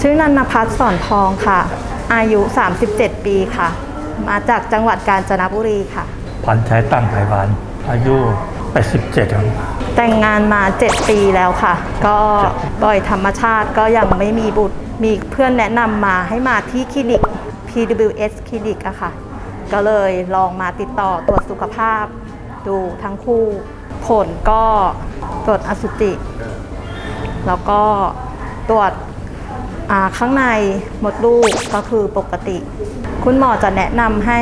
ชื่อนันพัฒน์สอนทองค่ะ อายุ 37 ปีค่ะ มาจากจังหวัดกาญจนบุรีค่ะ พันชัยตั้งไพวันอายุ 87ครับ แต่งงานมา 7 ปีแล้วค่ะ ก็บ่อยธรรมชาติก็ยังไม่มีบุตร มีเพื่อนแนะนำมาให้มาที่คลินิก PWS คลินิกอะค่ะ ก็เลยลองมาติดต่อตรวจสุขภาพ ดูทั้งคู่ ผลก็ตรวจอสุจิ แล้วก็ตรวจอ่า ข้างในหมดลูกก็คือปกติ คุณหมอจะแนะนำให้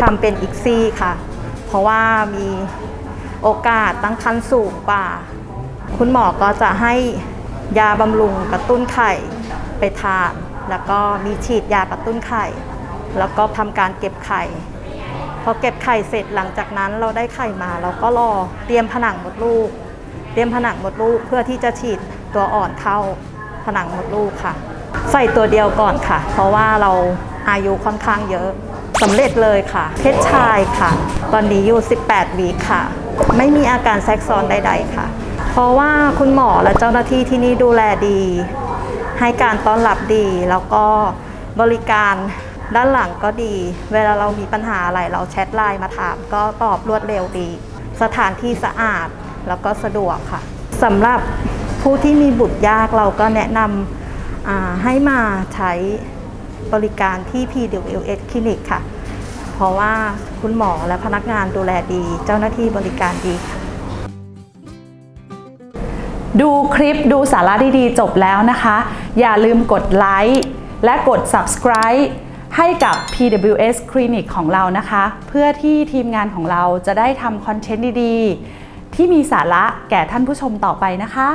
ทำเป็นอีกซี่ค่ะ เพราะว่ามีโอกาสตั้งครรภ์สูงกว่า คุณหมอก็จะให้ยาบำรุงกระตุ้นไข่ไปทานแล้วก็มีฉีดยากระตุ้นไข่ แล้วก็ทำการเก็บไข่พอเก็บไข่เสร็จหลังจากนั้นเราได้ไข่มาเราก็รอเตรียมผนังมดลูก เตรียมผนังมดลูกเพื่อที่จะฉีดตัวอ่อนเข้าผนังมดลูกค่ะ ใส่ตัวเดียวก่อนค่ะ เพราะว่าเราอายุค่อนข้างเยอะสำเร็จเลยค่ะ เพศชายค่ะ ตอนนี้อยู่ 18 วีคค่ะ ไม่มีอาการแทรกซ้อนใด ๆ ค่ะ เพราะว่าคุณหมอและเจ้าหน้าที่ที่นี่ดูแลดี ให้การต้อนรับดี แล้วก็บริการด้านหลังก็ดี เวลาเรามีปัญหาอะไรเราแชทไลน์มาถาม ก็ตอบรวดเร็วดี สถานที่สะอาดแล้วก็สะดวกค่ะสำหรับผู้ที่มีบุตรยากเราก็แนะนำ ให้มาใช้บริการที่ PWS คลินิกค่ะ เพราะว่าคุณหมอและพนักงานดูแลดี เจ้าหน้าที่บริการดีค่ะ ดูคลิปดูสาระดีๆจบแล้วนะคะ อย่าลืมกดไลค์และกด subscribe ให้กับ PWS Clinic ของเรานะคะ เพื่อที่ทีมงานของเราจะได้ทำคอนเทนต์ดีๆ ที่มีสาระแก่ท่านผู้ชมต่อไปนะคะ